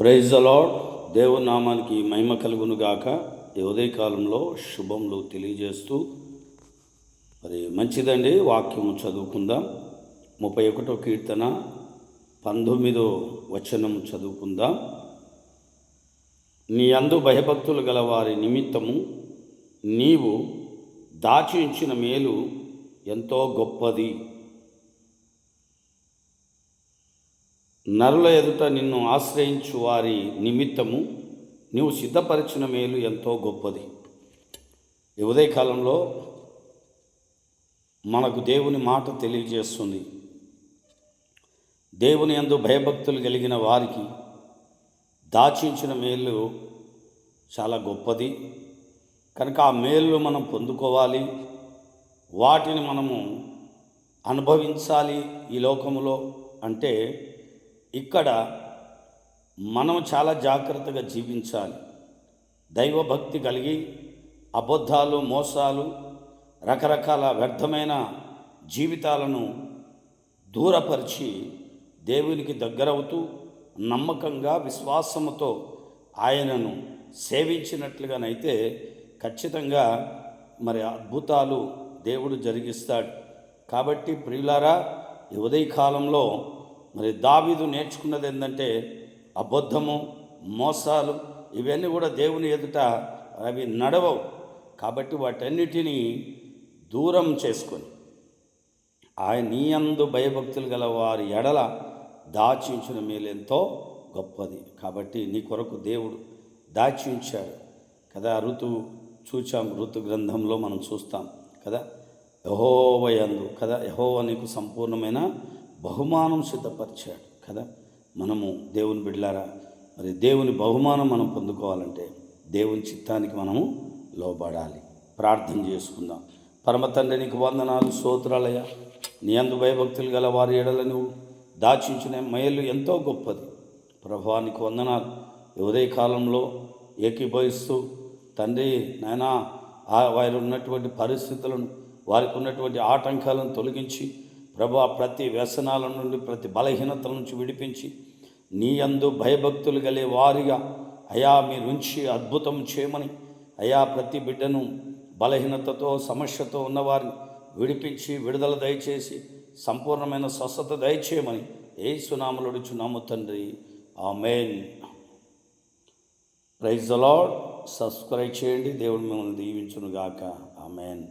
Praise అలాడ్ దేవుని నామానికి మహిమ కలుగును గాక. ఈ ఉదయకాలంలో శుభములు తెలియజేస్తూ మరి మంచిదండి వాక్యము చదువుకుందాం. ముప్పై ఒకటో కీర్తన పంతొమ్మిదో వచనం చదువుకుందాం. నీ అందు భయభక్తులు గల వారి నిమిత్తము నీవు దాచి ఉంచిన మేలు ఎంతో గొప్పది. నరుల ఎదుట నిన్ను ఆశ్రయించు వారి నిమిత్తము నీవు సిద్ధపరిచిన మేలు ఎంతో గొప్పది. ఈ ఉదయకాలంలో మనకు దేవుని మాట తెలియజేస్తుంది. దేవుని ఎందు భయభక్తులు కలిగిన వారికి దాచించిన మేలు చాలా గొప్పది. కనుక ఆ మేలు మనం పొందుకోవాలి. వాటిని మనము అనుభవించాలి ఈ లోకములో అంటే ఇక్కడ మనం చాలా జాగ్రత్తగా జీవించాలి. దైవభక్తి కలిగి అబద్ధాలు మోసాలు రకరకాల వ్యర్థమైన జీవితాలను దూరపరిచి దేవునికి దగ్గరవుతూ నమ్మకంగా విశ్వాసముతో ఆయనను సేవించినట్లుగానైతే ఖచ్చితంగా మరి అద్భుతాలు దేవుడు జరిగిస్తాడు. కాబట్టి ప్రియులారా ఈ ఉదయకాలంలో మరి దావీదు నేర్చుకున్నది ఏంటంటే అబద్ధము మోసాలు ఇవన్నీ కూడా దేవుని ఎదుట అవి నడవవు. కాబట్టి వాటన్నిటినీ దూరం చేసుకొని ఆయన నీ అందు భయభక్తులు గల వారి ఎడల దాచి ఉంచిన మేలెంతో గొప్పది. కాబట్టి నీ కొరకు దేవుడు దాచి ఉంచాడు కదా. ఋతు చూచాం ఋతు గ్రంథంలో మనం చూస్తాం కదా. యహోవయందు కదా. యహోవ నీకు సంపూర్ణమైన బహుమానం సిద్ధపరిచాడు కదా? మనము దేవుని బిడ్లారా మరి దేవుని బహుమానం మనం పొందుకోవాలంటే దేవుని చిత్తానికి మనము లోబడాలి. ప్రార్థన చేసుకుందాం. పరమతండ్రి నీకు వందనాలు స్తోత్రాలయ నీ అందు భయభక్తులు గల వారి ఎడలను దాచించిన మయలు ఎంతో గొప్పది. ప్రభానికి వందనాలు. ఉదయ ఉదయకాలంలో ఏకీభవిస్తూ తండ్రి నాయనా వారి ఉన్నటువంటి పరిస్థితులను వారికి ఉన్నటువంటి ఆటంకాలను తొలగించి ప్రభా ప్రతి వ్యసనాల నుండి ప్రతి బలహీనతల నుంచి విడిపించి నీ అందు భయభక్తులు గలే వారిగా అయా మీరుంచి అద్భుతం చేయమని అయా ప్రతి బిడ్డను బలహీనతతో సమస్యతో ఉన్నవారిని విడిపించి విడుదల దయచేసి సంపూర్ణమైన స్వస్థత దయచేయమని ఏ సునామలుడుచున్నాము తండ్రి. ఆ మెయిన్ ప్రైజ్ అలాడ్ సబ్స్క్రైబ్ చేయండి. దేవుడు మిమ్మల్ని దీవించునుగాక. ఆ మెయిన్